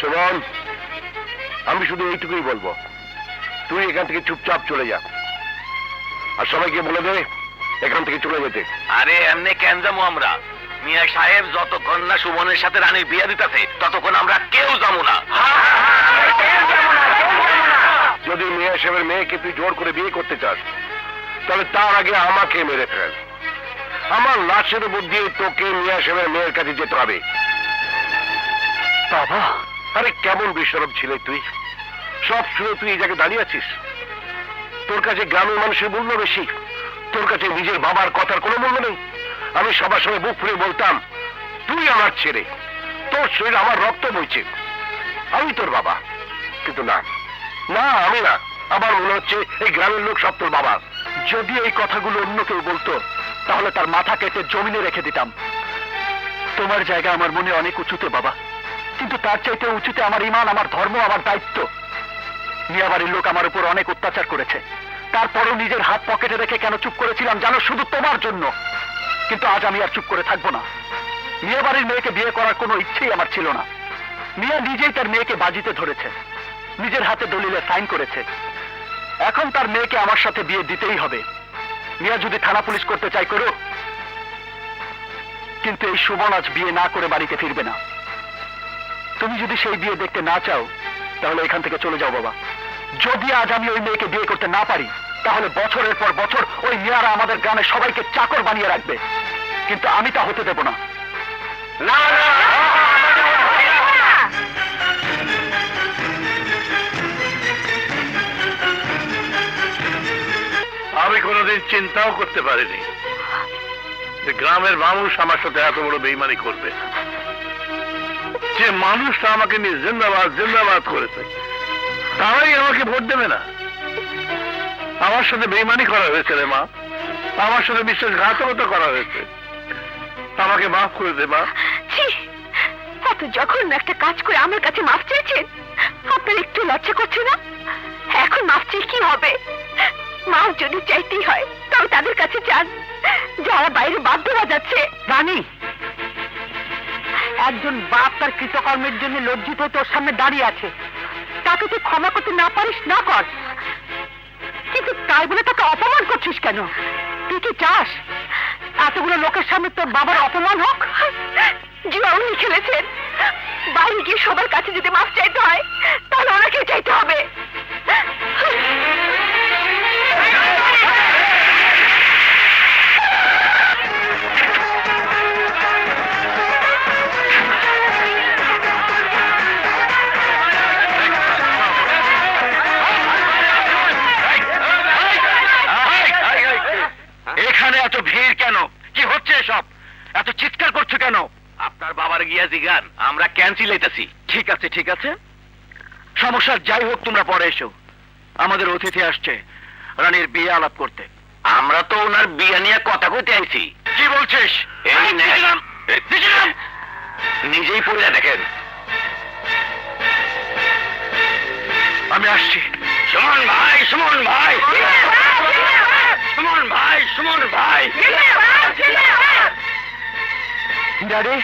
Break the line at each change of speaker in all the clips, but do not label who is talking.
সুমন আমি শুধু এইটুকুই বলব। তুই এখান থেকে চুপচাপ চলে যা। আর সবাইকে বলে দে এখান থেকে চলে যেতে।
আরে এমনি কেন যাব আমরা? মিয়া সাহেব যতক্ষণ না সুমনের সাথে রানীর বিয়ে দিতেছে ততক্ষণ আমরা কেউ যাব না।
যদি মিয়া সাহেবের মেয়েকে তুই জোর করে বিয়ে করতে চাস তাহলে তার আগে আমাকে মেরে ফেল। আমার লাশের উপর দিয়ে তোকে মিয়া সাহেবের মেয়ের কাছে যেতে হবে।
বাবা
আরে কেমন বিশ্বরূপ ছিলে তুই? সব শুনে তুই এই জায়গায় দাঁড়িয়ে আছিস? তোর কাছে গ্রামের মানুষের মূল্য বেশি। তোর কাছে নিজের বাবার কথার কোনো মূল্য নেই। আমি সবার সঙ্গে বুক ফুলে বলতাম, তুই আমার ছেলে। তোর শরীর আমার রক্ত বইছে। আমি তোর বাবা। কিন্তু না না, আমি না। আমার মনে হচ্ছে এই গ্রামের লোক সব তোর বাবা।
যদি এই কথাগুলো অন্য কেউ বলতো, তাহলে তার মাথা কেটে জমিনে রেখে দিতাম। তোমার জায়গা আমার মনে অনেক উঁচুতে, বাবা। কিন্তু তার চাইতে উঁচুতে আমার ইমান আমার ধর্ম, আমার দায়িত্ব। মিয়াবাড়ির লোক আমার উপর অনেক অত্যাচার করেছে। তারপরেও নিজের হাত পকেটে রেখে কেন চুপ করেছিলাম জানো? শুধু তোমার জন্য। কিন্তু আজ আমি আর চুপ করে থাকব না। মিয়াবাড়ির মেয়েকে বিয়ে করার কোনো ইচ্ছেই আমার ছিল না। মিয়া নিজেই তার মেয়েকে বাজিতে ধরেছে। নিজের হাতে দলিলে সাইন করেছে। এখন তার মেয়েকে আমার সাথে বিয়ে দিতেই হবে। মিয়া যদি থানা পুলিশ করতে চাই করুক। কিন্তু এই সুবন আজ বিয়ে না করে বাড়িতে ফিরবে না। তুমি যদি সেই বিয়ে দেখতে না চাও তাহলে এখান থেকে চলে যাও বাবা যদি আজ আমি ওই মেয়েকে বিয়ে করতে না পারি তাহলে বছরের পর বছর ওই মেয়ারা আমাদের গ্রামে সবাইকে চাকর বানিয়ে রাখবে কিন্তু আমি তা হতে দেব না
না
আমি কোনোদিন চিন্তাও করতে পারিনি যে গ্রামের মানুষ আমার সাথে এত বড় বেইমানি করবে যে মানুষটা আমাকে নিয়ে জিন্দাবাদ জিন্দাবাদ করেছে তারাই আমাকে ভোট দেবে না। আমার সাথে বেইমানি করা হয়েছে রে মা। আমার সাথে বিশ্বাসঘাতকতা করা হয়েছে। আমাকে মাফ করে দে মা।
ছি! এত যখন একটা কাজ করে আমার কাছে মাফ চেয়েছেন। আপনার একটু লজ্জা করছে না? এখন মাফ চেয়ে কি হবে? মাফ যদি চাইতেই হয় তবে তাদের কাছে চান যারা বাইরে বাধ্য বাজাচ্ছে
রানী একজন বাপ তার কৃতকর্মের জন্য লজ্জিত তোর সামনে দাঁড়িয়ে আছে। তাকে তুই ক্ষমা করতে না পারিস, না কর। কিন্তু তাই বলে তাকে অপমান করছিস কেন? তুই কি চাস? এতগুলো লোকের সামনে তোর বাবার অপমান হোক?
উনি খেলেছেন। বাইরে গিয়ে সবার কাছে যদি মাফ চাইতে হয়
বাবার গিয়া জিগান আমরা ক্যান্সেল হইতাছি।
ঠিক আছে ঠিক আছে। সমস্যা যাই হোক তোমরা পরে এসো। আমাদের অতিথি আসছে রানীর বিয়ে আলাপ করতে।
আমরা তো ওনার বিয়ে নিয়ে কথা কইতে আইছি।
কি বলছিস?
এই নেন। নিজেই পড়ে দেখেন।
আমি আসছি।
সুমন ভাই সুমন ভাই। সুমন ভাই সুমন ভাই।
ড্যাডি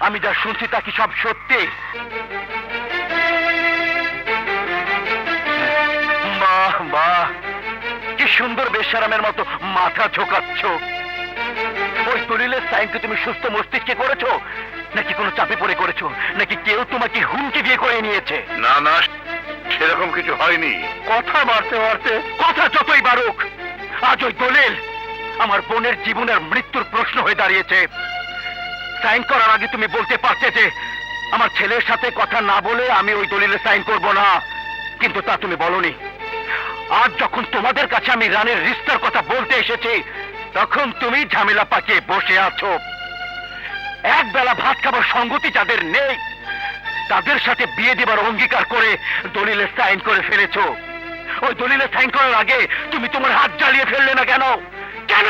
আমি যা শুনছি তা কি সব সত্যি? বাহ বাহ। কি সুন্দর বেশারামের মতো মাথা ঝোকাচ্ছ। ওই দলিলের সাইনকে তুমি সুস্থ মস্তিষ্কে করেছ? নাকি কোনো চাপে পড়ে করেছ? নাকি কেউ তোমাকে হুমকি দিয়ে করে নিয়েছে?
না না সেরকম কিছু হয়নি।
কথা বাড়তে বাড়তে কথা যতই বাড়ুক আজ ওই দলিল আমার বোনের জীবনের মৃত্যুর প্রশ্ন হয়ে দাঁড়িয়েছে। সাইন করার আগে তুমি বলতে পারতে যে আমার ছেলের সাথে কথা না বলে আমি ওই দলিলে সাইন করব না। কিন্তু তা তুমি বলনি। আজ যখন তোমাদের কাছে আমি রানের রিস্তার কথা বলতে এসেছি, তখন তুমি ঝামেলা পাকিয়ে বসে আছো। এক বেলা ভাত খাবার সঙ্গতি যাদের নেই, তাদের সাথে বিয়ে দেবার অঙ্গীকার করে দলিলে সাইন করে ফেলেছো। ওই দলিলে সাইন করার আগে তুমি তোমার হাত জ্বালিয়ে ফেললে না কেন? কেন?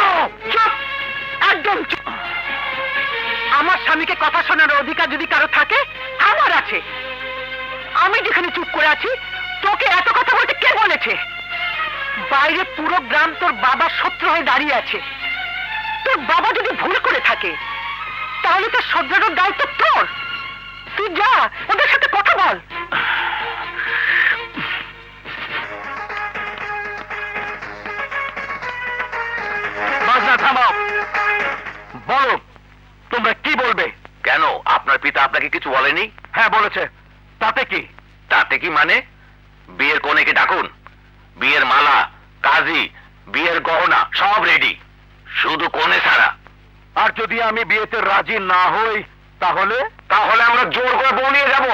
চুপ! একদম চুপ! আমার স্বামীকে কথা শোনার অধিকার যদি কারও থাকে, আমার আছে। আমি যেখানে চুপ করে আছি, তোকে এত কথা বলতে কে বলেছে? বাইরে পুরো গ্রাম তোর বাবার শত্রু হয়ে দাঁড়িয়ে আছে। তোর বাবা যদি ভুল করে থাকে, তাহলে তোর শব্দটার দায়িত্ব তোর। তুই যা, ওদের সাথে কথা বল। বাজনা থামাও। বলো।
তা আপনাকে কিছু বলেনি?
হ্যাঁ বলেছে। তাতে কি?
তাতে কি মানে? বিয়ের কনেকে ডাকুন। বিয়ের মালা কাজী বিয়ের গহনা সব রেডি। শুধু কোণে ছাড়া।
আর যদি আমি বিয়েতে রাজি না হই তাহলে?
তাহলে আমরা জোর করে বউ নিয়ে যাব।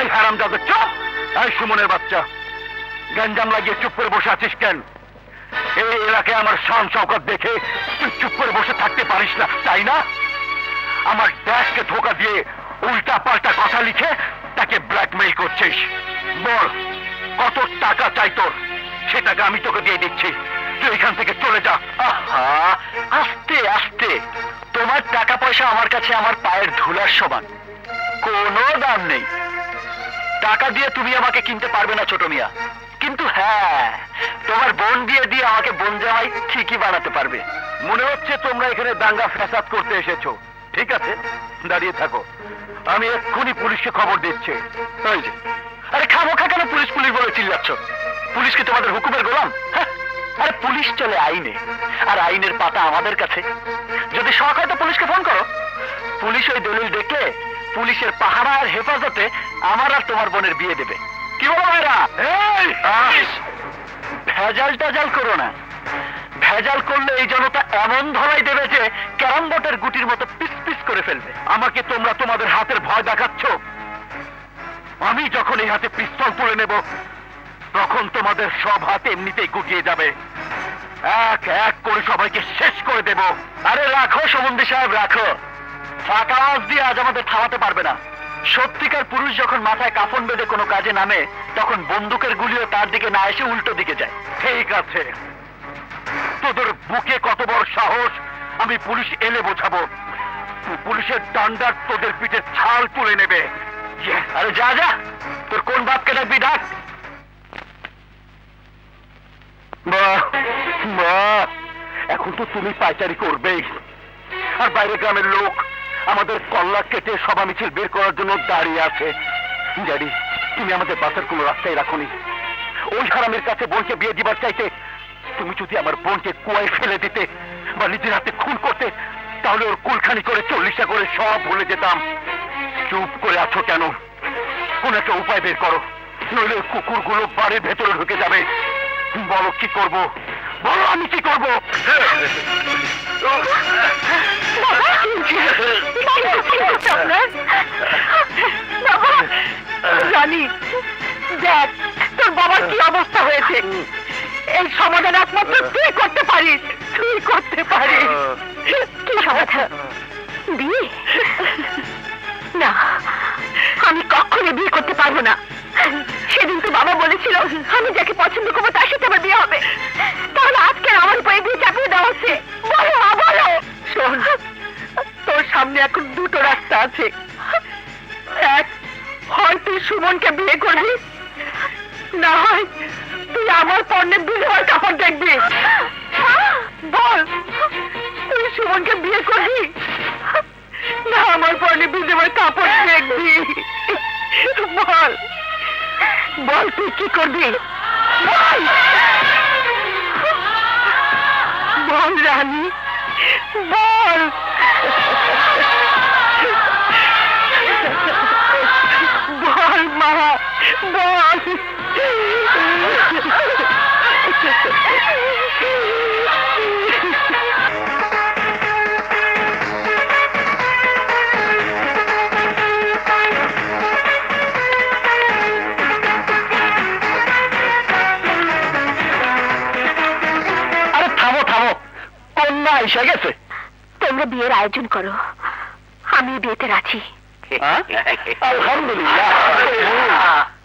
এই হারাম যাবে চুপ! এই সুমনের বাচ্চা। গঞ্জাম লাগিয়ে চুপ করে বসে আছিস কেন? এই এলাকায় আমার শান চৌকত দেখে তুই চুপ করে বসে থাকতে পারিস না তাই না? আমার ড্যাশকে ধোকা দিয়ে উল্টা পাল্টা কথা লিখে তাকে ব্ল্যাকমেইল করছিস। বল, কত টাকা চাই তোর? সেটাকে আমি তোকে দিয়ে দিচ্ছি। তুই এখান থেকে চলে যা। আস্তে আস্তে। তোমার টাকা পয়সা আমার কাছে আমার পায়ের ধুলার সমান। কোনো দাম নেই। টাকা দিয়ে তুমি আমাকে কিনতে পারবে না, ছোট মিয়া। কিন্তু হ্যাঁ তোমার বোন দিয়ে দিয়ে আমাকে বোন জামাই ঠিকই বানাতে পারবে। মনে হচ্ছে তোমরা এখানে দাঙ্গা ফ্যাসাদ করতে এসেছ। ঠিক আছে দাঁড়িয়ে থাকো। আমি এক্ষুনি পুলিশকে খবর দিচ্ছি। ওই যে। আরে খামোখা কেন পুলিশ পুলিশ বলে চিল্লাচ্ছ? পুলিশ কি তোমাদের হুকুমের গোলাম? হ্যাঁ? আরে পুলিশ চলে আইনে আর আইনের পাতা আমাদের কাছে। যদি শখ হয় তো পুলিশকে ফোন করো। পুলিশ ওই দলিল দেখে পুলিশের পাহারা আর হেফাজতে আমার আর তোমার বোনের বিয়ে দেবে। কি বলো ভাইরা ভেজাল টাজাল করো না। ভেজাল করলে এই জনতা এমন ধরাই দেবে যে ক্যারাম বোর্ডের গুটির মতো পিস পিস করে ফেলবে। আমাকে তোমরা তোমাদের হাতের ভয় দেখাচ্ছ। আমি যখন এই হাতে পিস্তল তুলে নেব, তখন তোমাদের সব হাত এমনিতেই গুটিয়ে যাবে। এক এক করে সবাইকে শেষ করে দেব। আরে রাখো সমন্দি সাহেব, রাখো। ফাঁকা আওয়াজ দিয়ে আজ আমাদের থামাতে পারবে না। সত্যিকার পুরুষ যখন মাথায় কাফন বেঁধে কোনো কাজে নামে, তখন বন্দুকের গুলিও তার দিকে না এসে উল্টো দিকে যায়। ঠিক আছে। তোদের বুকে কত বড় সাহস, আমি পুলিশ এলে বোঝাবো। পুলিশের ডান্ডার তোদের পিঠে ছাল তুলে নেবে। আরে যা যা। তোর কোন বাপকে ডাকবি, ডাক। এখন তো তুমি পাইচারি করবেই। আর বাইরে গ্রামের লোক আমাদের কল্লা কেটে সভা মিছিল বের করার জন্য দাঁড়িয়ে আছে। ড্যাডি তুমি আমাদের বাসার কোনো রাস্তায় রাখোনি। ওই হারামের কাছে বোনকে বিয়ে দিবার চাইতে তুমি যদি আমার বোনকে কুয়ায় ফেলে দিতে বা নিজের হাতে খুন করতে তাহলে ওর কুলখানি করে চল্লিশটা করে সব ভুলে যেতাম। চুপ করে আছো কেন? কোন একটা উপায় বের করো, নইলে কুকুরগুলো বাড়ির ভেতরে ঢুকে যাবে। বলো, কি করব? বলো, আমি কি করব?
জানি দেখ, তোর বাবার কি অবস্থা হয়েছে? এই সমাধান একমাত্র তুই করতে পারিস, তুই করতে পারিস। কি আমি কখনো বিয়ে করতে পারব না। সেদিন তো বাবা বলেছিল আমি যাকে পছন্দ করব তার সাথে আমার বিয়ে হবে। তাহলে আজকে আমার উপরে বিয়ে চাপিয়ে দেওয়া হচ্ছে? বলো মা, বলো। তোর সামনে এখন দুটো রাস্তা আছে। এক হয় তুই সুমনকে বিয়ে করবি না হয় তুই আমার পণ্যের বিনিময় কাপড় দেখবি। কাপড় দেখবি। বল। বল তুই কি করবি? বল। বল রানী। বল। বল মা। বল।
এসে গেছে।
তোমরা বিয়ের আয়োজন করো। আমি বিয়েতে রাজি।
হ্যাঁ? আলহামদুলিল্লাহ।